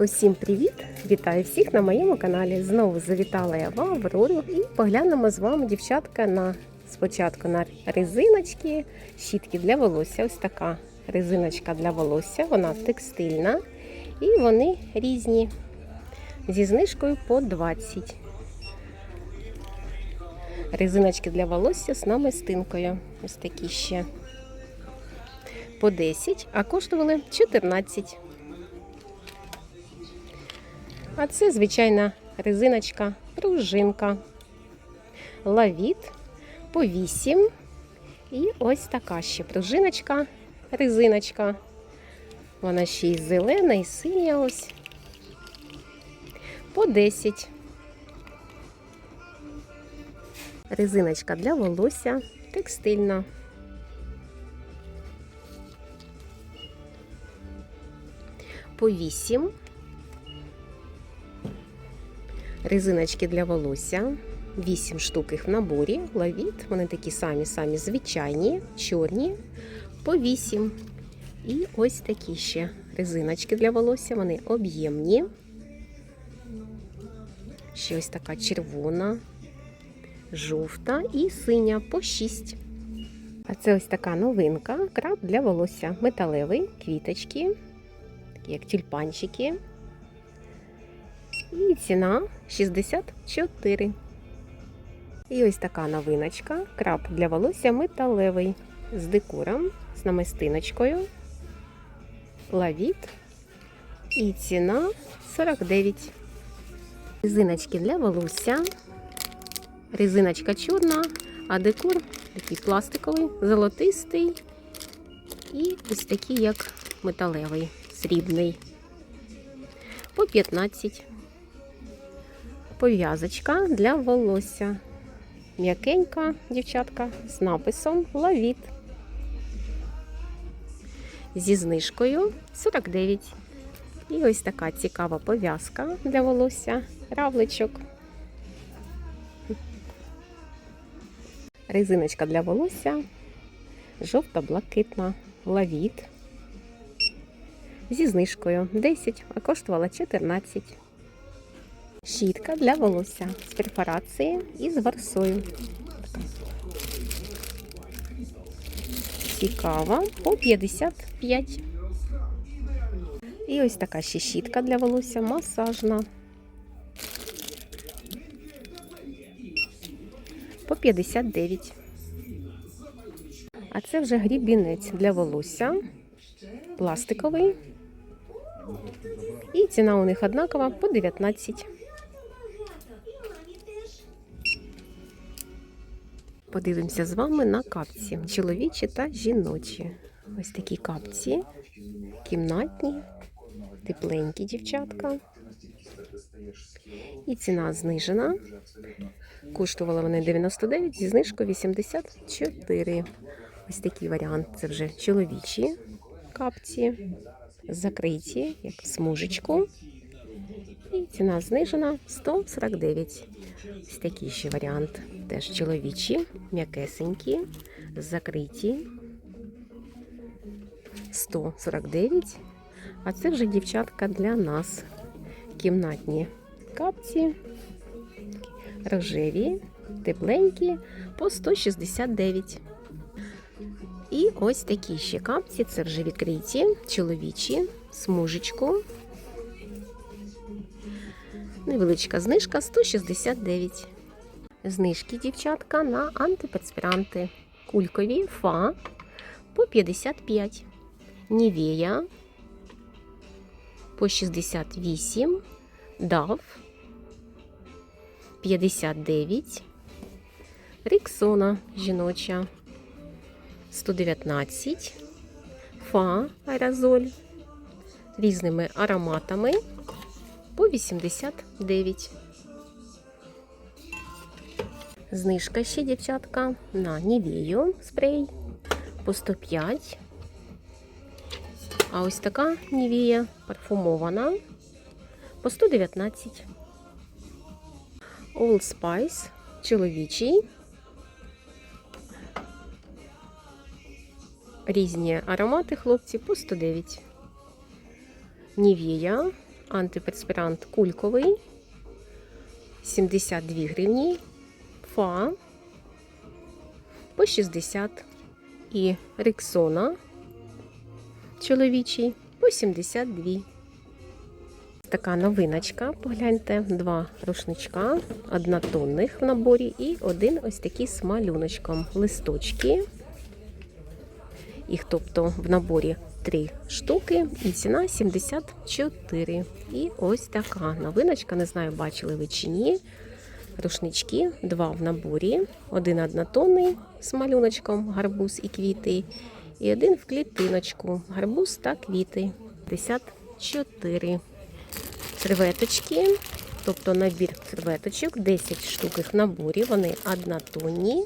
Усім привіт! Вітаю всіх на моєму каналі. Знову завітала я в Аврору і поглянемо з вами, дівчатка, на спочатку на резиночки, щітки для волосся. Ось така резиночка для волосся, вона текстильна. І вони різні зі знижкою по 20. Резиночки для волосся з намистинкою. Ось такі ще по 10, а коштували 14. А це звичайна резиночка, пружинка, лавіт по 8. І ось така ще пружиночка, резиночка. Вона ще й зелена, і синя ось. По 10. Резиночка для волосся, текстильна. По 8. Резиночки для волосся. 8 штук їх в наборі. Лавіт. Вони такі самі самі звичайні, чорні. По 8. І ось такі ще резиночки для волосся. Вони об'ємні. Ще ось така червона, жовта і синя по 6. А це ось така новинка. Краб для волосся. Металевий, квіточки, такі як тюльпанчики. І ціна 64. І ось така новиночка. Краб для волосся металевий з декором, з намистиночкою. Лавіт. І ціна 49. Резиночки для волосся. Резиночка чорна, а декор такий пластиковий, золотистий. І ось такий, як металевий, срібний. По 15 пов'язочка для волосся. М'якенька дівчатка з написом Лавіт. Зі знижкою 49. І ось така цікава пов'язка для волосся, равличок. Резиночка для волосся, жовто-блакитна, лавіт. Зі знижкою 10, а коштувала 14. Щітка для волосся з перфорації і з варсою. Цікава по 55. І ось така ще щітка для волосся масажна. По 59. А це вже грібінець для волосся. Пластиковий. І ціна у них однакова по 19. Подивимося з вами на капці чоловічі та жіночі. Ось такі капці, кімнатні, тепленькі дівчатка. І ціна знижена. Коштувала вони 99, зі знижкою 84. Ось такий варіант. Це вже чоловічі капці, закриті, як смужечку. І ціна знижена 149. Ось такий ще варіант. Теж чоловічі, м'якесенькі, закриті. 149. А це вже дівчатка для нас. Кімнатні капці, рожеві, тепленькі по 169. І ось такі ще капці. Це вже відкриті, чоловічі, смужечку. Невеличка знижка 169. Знижки, дівчатка, на антиперспіранти. Кулькові фа по 55. Нівея по 68. Дав 59. Ріксона жіноча 119. Фа аерозоль різними ароматами по 89. Знижка ще, дівчатка, на Нівею спрей по 105. А ось така Нівея парфумована по 119. Old Spice чоловічий. Різні аромати хлопці по 109. Нівія антиперспірант кульковий 72 гривні, фа по 60 і рексона чоловічий по 72. Така новиночка, погляньте, два рушничка, однотонних в наборі і один ось такий з малюночком. Листочки. Їх тобто в наборі три штуки і ціна 74. І ось така новиночка, не знаю, бачили ви чи ні. Рушнички, два в наборі, один однотонний з малюночком, гарбуз і квіти, і один в клітиночку, гарбуз та квіти. 54 серветочки, тобто набір серветочок, 10 штук їх в наборі, вони однотонні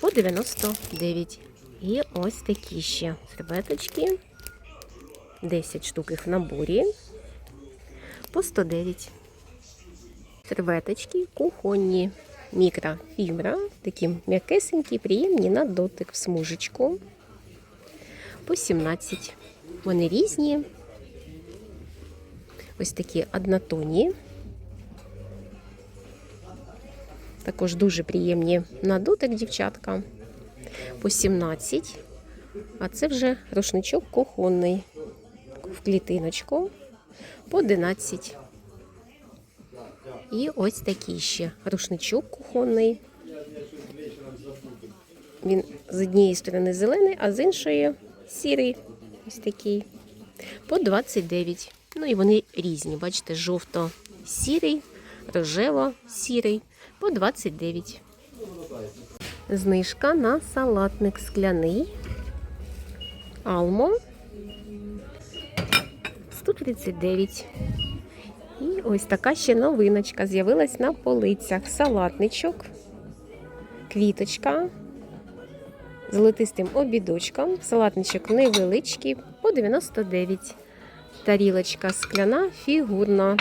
по 99. І ось такі ще серветочки, 10 штук їх в наборі по 109. Серветочки кухонні, мікрофібра, такі м'якесенькі, приємні на дотик в смужечку по 17. Вони різні. Ось такі однотонні. Також дуже приємні на дотик, дівчатка. По 17. А це вже рушничок кухонний. В клітиночку по 11. І ось такий ще рушничок кухонний. Він з однієї сторони зелений, а з іншої сірий. Ось такий. По 29. Ну і вони різні. Бачите, жовто-сірий, рожево-сірий по 29. Знижка на салатник скляний. Алмо 139. І ось така ще новиночка з'явилась на полицях. Салатничок, квіточка з золотистим обідочком. Салатничок невеличкий по 99. Тарілочка скляна, фігурна.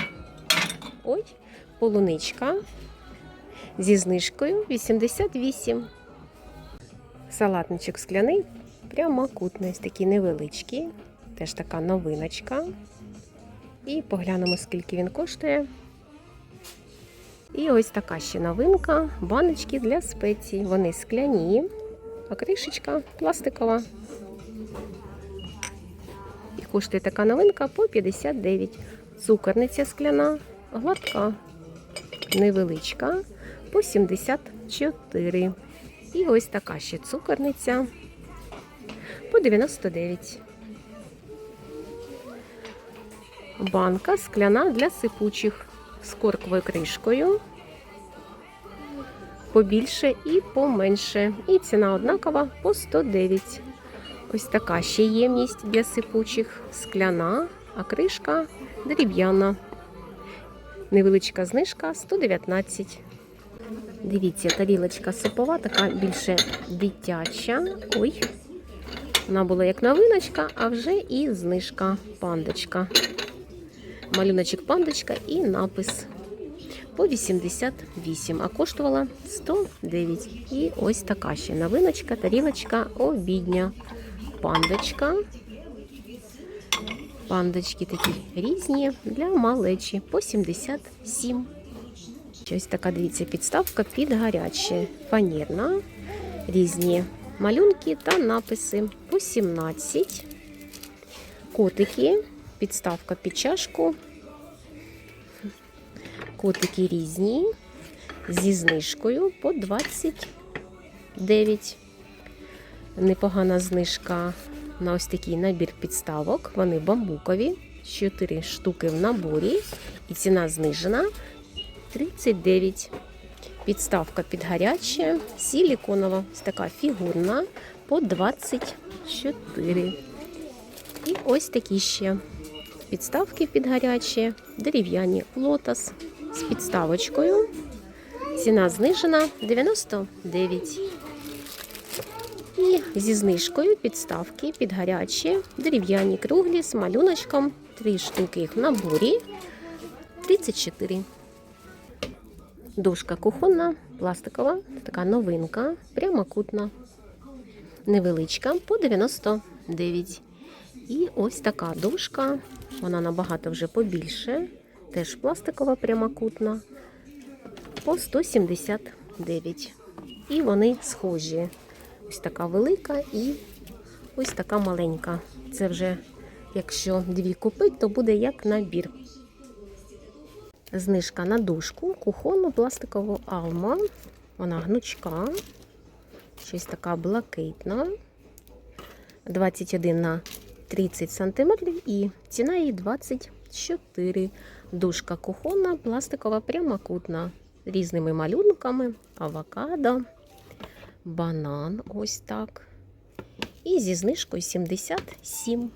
Ой, полуничка зі знижкою 88. Салатничок скляний, прямокутний, ось такий невеличкий. Теж така новиночка. І поглянемо, скільки він коштує. І ось така ще новинка. Баночки для спецій. Вони скляні, а кришечка пластикова. І коштує така новинка по 59. Цукорниця скляна, гладка, невеличка, по 74. І ось така ще цукорниця по 99. Банка скляна для сипучих з корковою кришкою. Побільше і поменше. І ціна однакова по 109. Ось така ще ємність для сипучих, скляна, а кришка дерев'яна. Невеличка знижка 119. Дивіться, тарілочка супова, така більше дитяча. Ой, вона була як новиночка, а вже і знижка пандочка. Малюночок пандочка і напис по 88, а коштувала 109. І ось така ще новиночка, тарілочка обідня. Пандочка. Пандочки такі різні для малечі по 77. Ось така, дивіться, підставка під гаряче. Фанерна. Різні малюнки та написи по 17. Котики, підставка під чашку. Котики різні. Зі знижкою по 29. Непогана знижка на ось такий набір підставок. Вони бамбукові. 4 штуки в наборі. І ціна знижена 39. Підставка під гаряче, силіконова, ось така фігурна по 24. І ось такі ще підставки під гаряче, дерев'яні лотос з підставочкою. Ціна знижена 99. І зі знижкою підставки під гарячі, дерев'яні круглі з малюночком. Три штуки їх в наборі 34. Дошка кухонна, пластикова, така новинка, прямокутна, невеличка по 99. І ось така дошка, вона набагато вже побільше, теж пластикова прямокутна, по 179. І вони схожі. Ось така велика і ось така маленька. Це вже, якщо дві купить, то буде як набір. Знижка на дошку, кухонну пластикову алма. Вона гнучка, щось така блакитна. 21 на 30 см і ціна її 24. Дошка кухонна, пластикова, прямокутна, різними малюнками, авокадо, банан, ось так. І зі знижкою 77.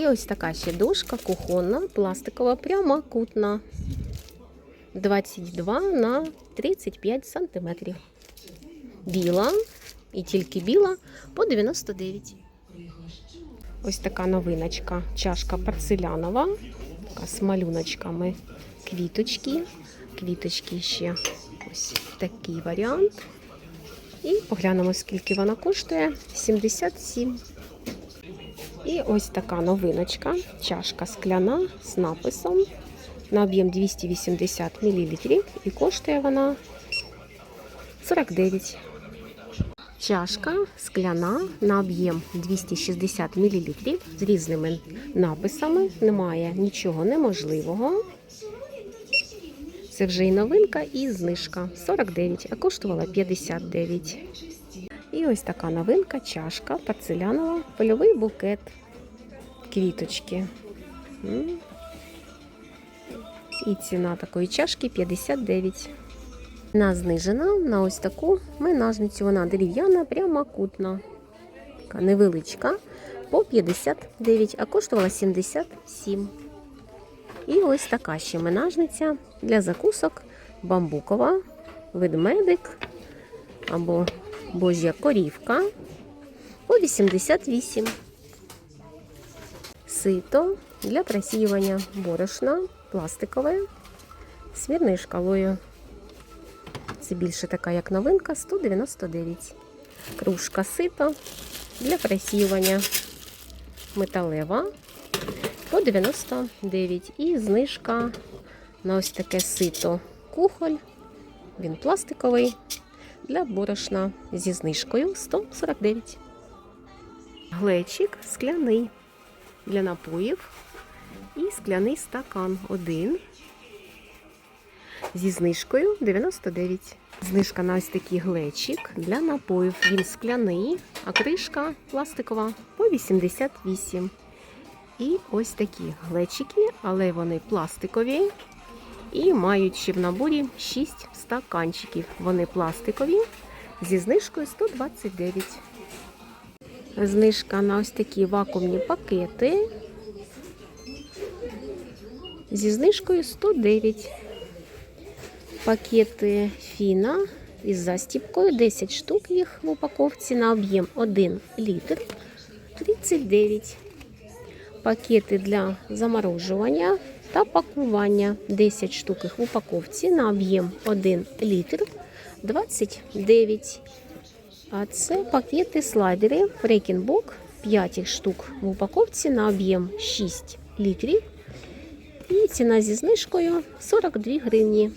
І ось така ще дошка кухонна, пластикова, прямокутна. 22 на 35 сантиметрів. Біла і тільки біла по 99. Ось така новиночка. Чашка порцелянова. Така з малюночками квіточки. Квіточки ще ось такий варіант. І поглянемо, скільки вона коштує. 77. І ось така новиночка. Чашка скляна з написом на об'єм 280 мл. І коштує вона 49. Чашка скляна на об'єм 260 мл з різними написами. Немає нічого неможливого. Це вже і новинка, і знижка 49, а коштувала 59. І ось така новинка, чашка порцелянова, польовий букет, квіточки. І ціна такої чашки 59. Ціна знижена на ось таку менажницю. Вона дерев'яна, прямокутна. Така невеличка. По 59, а коштувала 77. І ось така ще менажниця для закусок бамбукова, ведмедик або божя корівка по 88. Сито для просіювання борошна пластикове з мірною шкалою. Це більше така, як новинка, 199. Кружка сито для просіювання металева по 99. І знижка на ось таке сито кухоль. Він пластиковий для борошна зі знижкою 149. Глечик скляний для напоїв. І скляний стакан один зі знижкою 99. Знижка на ось такий глечик для напоїв. Він скляний, а кришка пластикова по 88. І ось такі глечики, але вони пластикові. І мають ще в наборі 6 стаканчиків. Вони пластикові зі знижкою 129. Знижка на ось такі вакуумні пакети зі знижкою 109. Пакети фіна із застіпкою 10 штук їх в упаковці на об'єм 1 літр 39. Пакети для заморожування та пакування 10 штук в упаковці на об'єм 1 літр 29. А це пакети слайдери Фрекінбок 5 штук в упаковці на об'єм 6 літрів. І ціна зі знижкою 42 гривні.